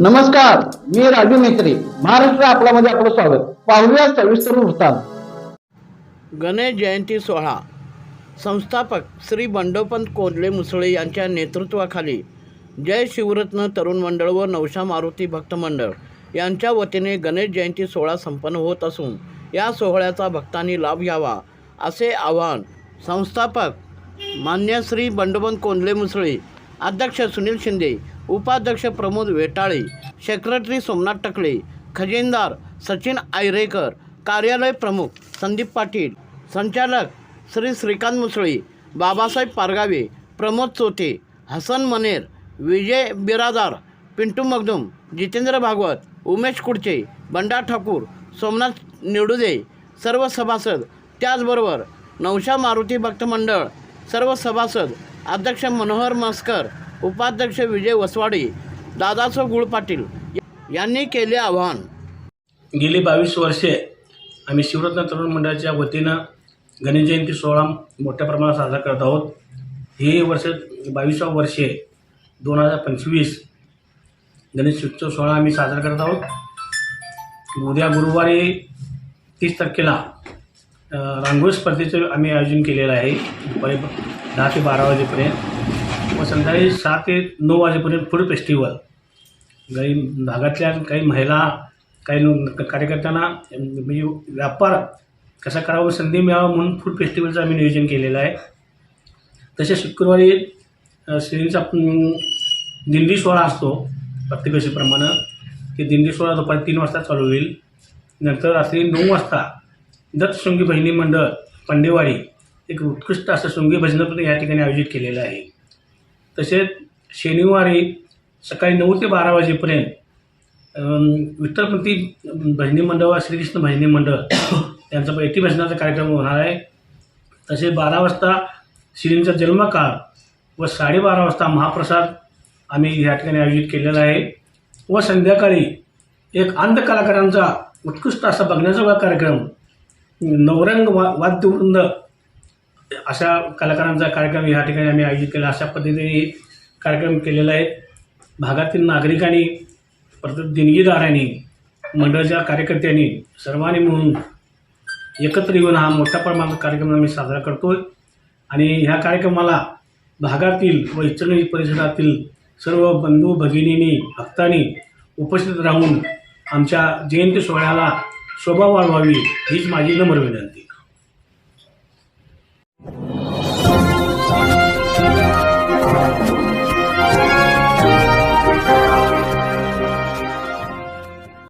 नमस्कार मी राजू मेत्री महाराष्ट्र आपल्यामध्ये आपलं स्वागत. पाहूया सविस्तर वृत्तांत. गणेश जयंती सोहळा. संस्थापक श्री बंडोपंत कोंडले मुसळे यांच्या नेतृत्वाखाली जय शिवरत्न तरुण मंडळ व नवशा मारुती भक्त मंडळ यांच्या वतीने गणेश जयंती सोहळा संपन्न होत असून या सोहळ्याचा भक्तांनी लाभ घ्यावा असे आवाहन संस्थापक मान्य श्री बंडोपंत कोंडले मुसळे अध्यक्ष सुनील शिंदे उपाध्यक्ष प्रमोद वेटाळे सेक्रेटरी सोमनाथ टकले खजिनदार सचिन आयरेकर कार्यालय प्रमुख संदीप पाटील संचालक श्री श्रीकांत मुसळे बाबासाहेब पारगावे प्रमोद चोथे हसन मनेर विजय बिरादार पिंटू मगदूम जितेंद्र भागवत उमेश कुडचे बंडा ठाकूर सोमनाथ निडुदे सर्व सभासद त्याचबरोबर नवशा मारुती भक्त मंडळ सर्व सभासद अध्यक्ष मनोहर मस्कर उपाध्यक्ष विजय वसवाडी दादासाहेब गुळ पाटील यांनी केले आवाहन. गेली बावीस वर्षे आम्ही शिवरत्न तरुण मंडळाच्या वतीनं गणेश जयंती सोहळा मोठ्या प्रमाणात साजरा करत आहोत. हे वर्ष बावीसवा वर्षे दोन हजार पंचवीस गणेश उत्सव सोहळा आम्ही साजरा करत आहोत. उद्या गुरुवारी तीस तारखेला रांगोळी स्पर्धेचं आम्ही आयोजन केलेलं आहे. दुपारी दहा ते बारा वाजेपर्यंत. व संध्याकाळी सहा ते नऊ वाजेपर्यंत फूड फेस्टिवल. काही भागातल्या काही महिला काही कार्यकर्त्यांना म्हणजे व्यापार कसा करावा संधी मिळावा म्हणून फूड फेस्टिवलचं आम्ही नियोजन केलेलं आहे. तसेच शुक्रवारी श्रींचा दिंडी सोहळा असतो प्रत्येक वर्षीप्रमाणे ते दिंडी सोहळा दुपारी तीन वाजता चालू होईल. नंतर रात्री नऊ वाजता दत्तशृंगी बहिणी मंडळ पंडेवाडी एक उत्कृष्ट असं शृंगी भजन पण या ठिकाणी आयोजित केलेलं आहे. तसेच शनिवारी सकाळी नऊ ते बारा वाजेपर्यंत विठ्ठलपंथी भजनी मंडळ व श्रीकृष्ण भजनी मंडळ यांचा पैठी भजनाचा कार्यक्रम होणार आहे. तसेच बारा वाजता श्रींचा जन्मकाळ व साडेबारा वाजता महाप्रसाद आम्ही या ठिकाणी आयोजित केलेला आहे. व संध्याकाळी एक अंध कलाकारांचा उत्कृष्ट असा बघण्याचा कार्यक्रम नवरंग वा वाद्यवृंद अशा कलाकारांचा कार्यक्रम या ठिकाणी आम्ही आयोजित केला. अशा पद्धतीने कार्यक्रम केलेला आहे. भागातील नागरिकांनी परत देणगीदारांनी मंडळाच्या कार्यकर्त्यांनी सर्वांनी म्हणून एकत्र येऊन हा मोठ्या प्रमाणात कार्यक्रम आम्ही साजरा करतो आणि ह्या कार्यक्रमाला भागातील व इचलकरंजी परिसरातील सर्व बंधू भगिनींनी भक्तांनी उपस्थित राहून आमच्या जयंती सोहळ्याला शोभा वाढवावी हीच माझी नम्र विनंती.